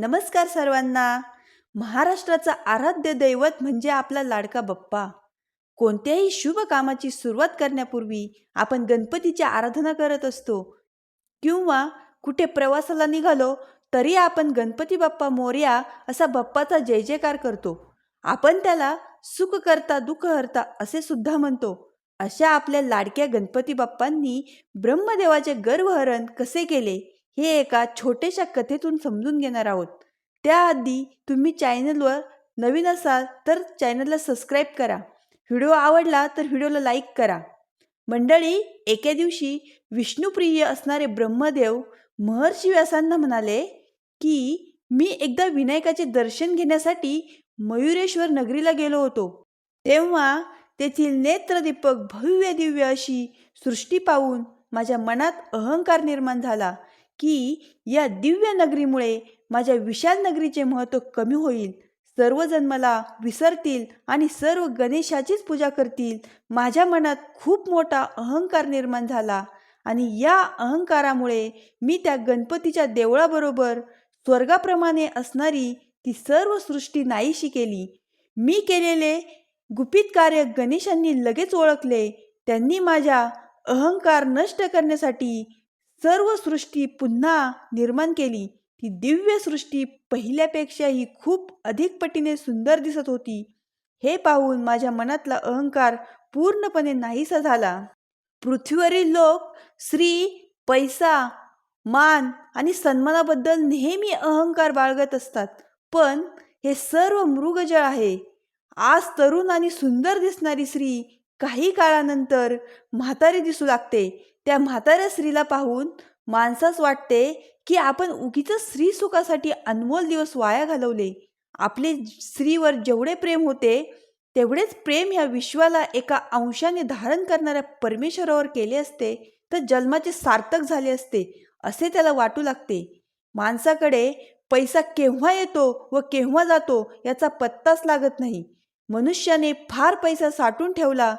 नमस्कार सर्वांना. महाराष्ट्राचं आराध्य दैवत म्हणजे आपला लाडका बाप्पा. कोणत्याही शुभ कामाची सुरुवात करण्यापूर्वी आपण गणपतीची आराधना करत असतो. किंवा कुठे प्रवासाला निघालो तरी आपण गणपती बाप्पा मोर्या असा बाप्पाचा जय जयकार करतो. आपण त्याला सुख करता दुःख हरता असे सुद्धा म्हणतो. अशा आपल्या लाडक्या गणपती बाप्पांनी ब्रह्मदेवाचे गर्वहरण कसे केले? हे एका छोट्याशा कथेतून समजून घेणार आहोत. त्याआधी तुम्ही चॅनलवर नवीन असाल तर चॅनलला सबस्क्राईब करा. व्हिडिओ आवडला तर व्हिडिओला लाईक करा. मंडळी एके दिवशी विष्णुप्रिय असणारे ब्रह्मदेव महर्षी व्यासांना म्हणाले की मी एकदा विनायकाचे दर्शन घेण्यासाठी मयुरेश्वर नगरीला गेलो होतो. तेव्हा तेथील नेत्रदीपक भव्य दिव्य अशी सृष्टी पाहून माझ्या मनात अहंकार निर्माण झाला. की या दिव्य नगरीमुळे माझ्या विशाल नगरीचे महत्त्व कमी होईल. सर्वजण मला विसरतील आणि सर्व गणेशाचीच पूजा करतील. माझ्या मनात खूप मोठा अहंकार निर्माण झाला आणि या अहंकारामुळे मी त्या गणपतीच्या देवळाबरोबर स्वर्गाप्रमाणे असणारी ती सर्व सृष्टी नाहीशी केली. मी केलेले गुपित कार्य गणेशांनी लगेच ओळखले. त्यांनी माझ्या अहंकार नष्ट करण्यासाठी सर्व सृष्टी पुन्हा निर्माण केली. ती दिव्य सृष्टी पहिल्यापेक्षाही खूप अधिक पटीने सुंदर दिसत होती. हे पाहून माझ्या मनातला अहंकार पूर्णपणे नाहीसा झाला. पृथ्वीवरील लोक श्री पैसा मान आणि सन्मानाबद्दल नेहमी अहंकार बाळगत असतात. पण हे सर्व मृगजळ आहे. आज तरुण आणि सुंदर दिसणारी स्त्री काही काळानंतर म्हातारी दिसू लागते. त्या म्हाताऱ्या स्त्रीला पाहून माणसास वाटते की आपण उगीच स्त्री सुखासाठी अनमोल दिवस वाया घालवले. आपले स्त्रीवर जेवढे प्रेम होते तेवढेच प्रेम ह्या विश्वाला एका अंशाने धारण करणाऱ्या परमेश्वरावर केले असते तर जन्माचे सार्थक झाले असते असे त्याला वाटू लागते. माणसाकडे पैसा केव्हा येतो व केव्हा जातो याचा पत्ताच लागत नाही. मनुष्याने फार पैसा साठून ठेवला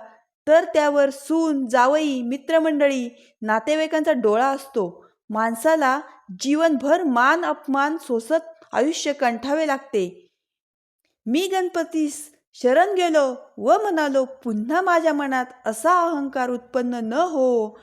तर त्यावर सून जावई मित्रमंडळी नातेवाईकांचा डोळा असतो. माणसाला जीवनभर मान अपमान सोसत आयुष्य कंठावे लागते. मी गणपतीस शरण गेलो व म्हणालो पुन्हा माझ्या मनात असा अहंकार उत्पन्न न हो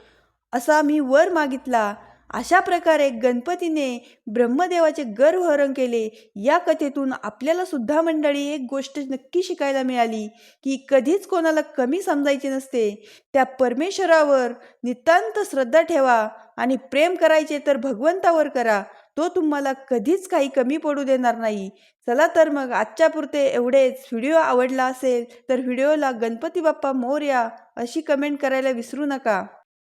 असा मी वर मागितला. अशा प्रकारे गणपतीने ब्रह्मदेवाचे गर्वहरण केले. या कथेतून आपल्याला सुद्धा मंडळी एक गोष्ट नक्की शिकायला मिळाली की कधीच कोणाला कमी समजायचे नसते. त्या परमेश्वरावर नितांत श्रद्धा ठेवा आणि प्रेम करायचे तर भगवंतावर करा. तो तुम्हाला कधीच काही कमी पडू देणार नाही. चला तर मग आजच्या पुरते एवढेच. व्हिडिओ आवडला असेल तर व्हिडिओला गणपती बाप्पा मोर्या अशी कमेंट करायला विसरू नका.